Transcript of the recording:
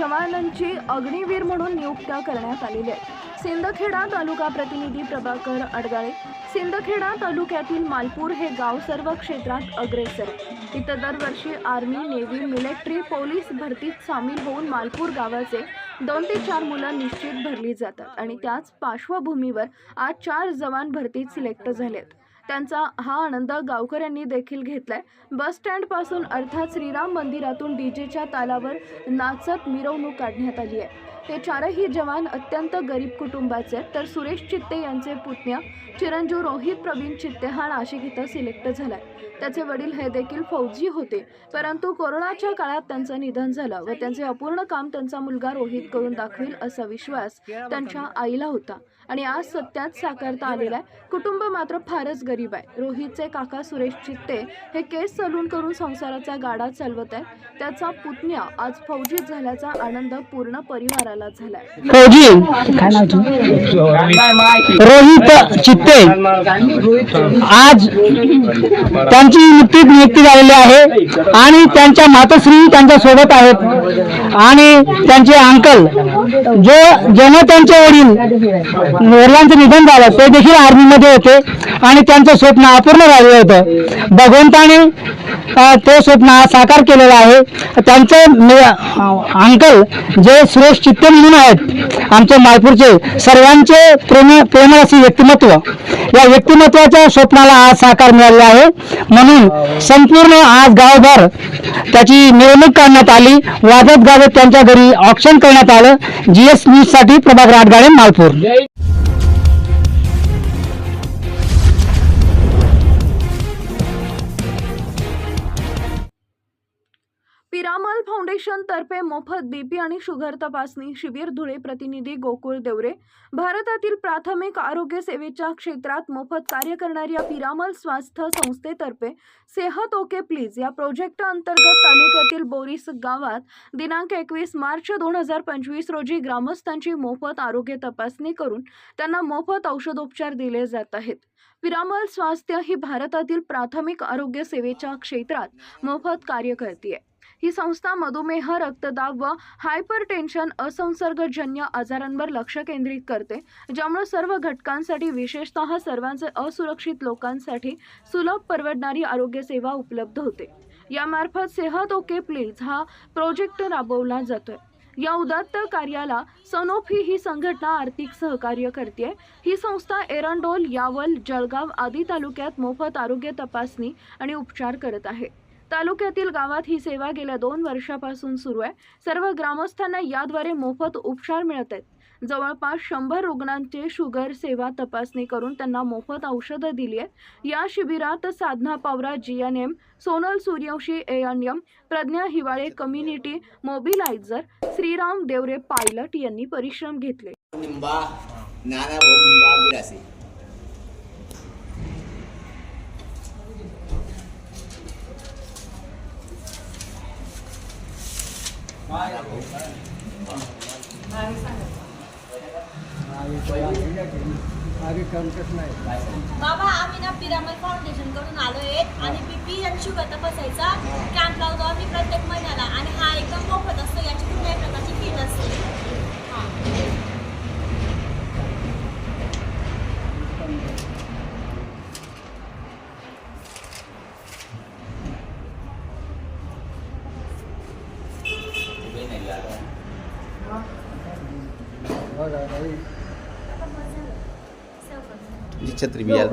जवानांची अग्निवीर म्हणून नियुक्त्या करण्यात आलेली आहे. सिंदखेडा तालुका प्रतिनिधी प्रभाकर अडगाळे सिंदखेडा तालुक्यातील मालपूर हे गाव सर्व क्षेत्रात अग्रेसर आहे. इथं दरवर्षी आर्मी नेव्ही मिलिटरी पोलीस भरतीत सामील होऊन मालपूर गावाचे दोन ते चार मुलं निश्चित भरली जातात आणि त्याच पार्श्वभूमीवर आज चार जवान भरतीत सिलेक्ट झालेत. त्यांचा हा आनंद गावकऱ्यांनी देखील घेतलाय. बस स्टँडपासून अर्थात श्रीराम मंदिरातून डीजेच्या तालावर नाचत मिरवणूक काढण्यात आली आहे. हे चारही जवान अत्यंत गरीब कुटुंबाचे आहेत. तर सुरेश चित्ते यांचे पुतण्या चिरंजीव रोहित प्रवीण चित्ते हा नाशिक इथं सिलेक्ट झालाय. त्याचे वडील हे देखील फौजी होते. परंतु कोरोनाच्या काळात त्यांचं निधन झालं व त्यांचे अपूर्ण काम त्यांचा मुलगा रोहित करून दाखवेल असा विश्वास त्यांच्या आईला होता. आणि आज सत्यात साकारता आलेला आहे. कुटुंब मात्र फारच गरीब आहे. रोहितचे काका सुरेश चित्ते हे केस सलून करून संसाराचा गाडा चालवत आहेत. त्याचा पुतण्या आज फौजीत झाल्याचा आनंद पूर्ण करायला झालाय. फौजी. काय नाव तुझं? रोहित चित्ते. आज त्यांची नुकतीच नियुक्ती झालेली आहे आणि त्यांच्या मातोश्री त्यांच्यासोबत आहेत. आणि त्यांचे अंकल जो जेव्हा त्यांचे वडील वडिलांचं निधन झालं ते देखील आर्मीमध्ये होते आणि त्यांचं स्वप्न अपूर्ण झालेलं होतं. भगवंताने अ, ते स्वप्न आज साकार केलेलं आहे. त्यांचे अंकल जे सुरेश चित्ते म्हणून आहेत. आमचे मालपूरचे सर्वांचे प्रेम प्रेमळ असे व्यक्तिमत्व. या व्यक्तिमत्वाच्या स्वप्नाला आज साकार मिळाले आहे. म्हणून संपूर्ण आज गावभर त्याची मिरवणूक काढण्यात आली. वाजत गाजत त्यांच्या घरी ऑप्शन करण्यात आलं. जीएस न्यूजसाठी प्रभाग राठगाडे मालपूर. पिरामल फाउंडेशन तर्फे मोफत बीपी आणि शुगर तपासणी शिबिर धुळे प्रतिनिधी गोकुळ देवरे. भारतातील प्राथमिक आरोग्य सेवेच्या क्षेत्रात मोफत कार्य करणाऱ्या पिरामल स्वास्थ्य संस्थेतर्फे सेहत ओके प्लीज या प्रोजेक्ट अंतर्गत तालुक्यातील बोरीस गावात दिनांक एकवीस मार्च दोन हजार पंचवीस रोजी ग्रामस्थांची मोफत आरोग्य तपासणी करून त्यांना मोफत औषधोपचार दिले जात आहेत. पिरामल स्वास्थ्य ही भारतातील प्राथमिक आरोग्य सेवेच्या क्षेत्रात मोफत कार्य करते ही संस्था मधुमेह रक्तदाब व हायपरटेन्शन असंसर्गजन्य आजारांवर लक्ष केंद्रित करते ज्यामुळे सर्व घटकांसाठी विशेषतः सर्वांचे असुरक्षित लोकांसाठी सुलभ परवडणारी आरोग्य सेवा उपलब्ध होते. यामार्फत सेहत ओके प्लीज हा प्रोजेक्ट राबवला जातोय. या उदात्त कार्याला सनोफी ही संघटना आर्थिक सहकार्य करते ही संस्था एरंडोल यावल जळगाव आदी तालुक्यात मोफत आरोग्य तपासणी आणि उपचार करत आहे. तालुक्यातील गावात ही सेवा गेल्या दोन वर्षापासून सुरू आहे. सर्व ग्रामस्थांना याद्वारे मोफत उपचार मिळत आहेत. जवळपास शंभर रुग्णांचे शुगर सेवा तपासणी करून त्यांना मोफत औषधं दिली आहेत. या शिबिरात Sadhana Pawara G N M Sonal Suryavanshi A N M Pradnya Hiwale community mobiliser Shriram Deore pilot यांनी परिश्रम घेतले. बाबा आम्ही ना पिरामल फाउंडेशनकडून आलोय आणि बीपी आणि शुगर तपासायचा कॅम्प लावतो आम्ही प्रत्येक महिन्याला. आणि हा एकदम मोफत जी छत्री भी यार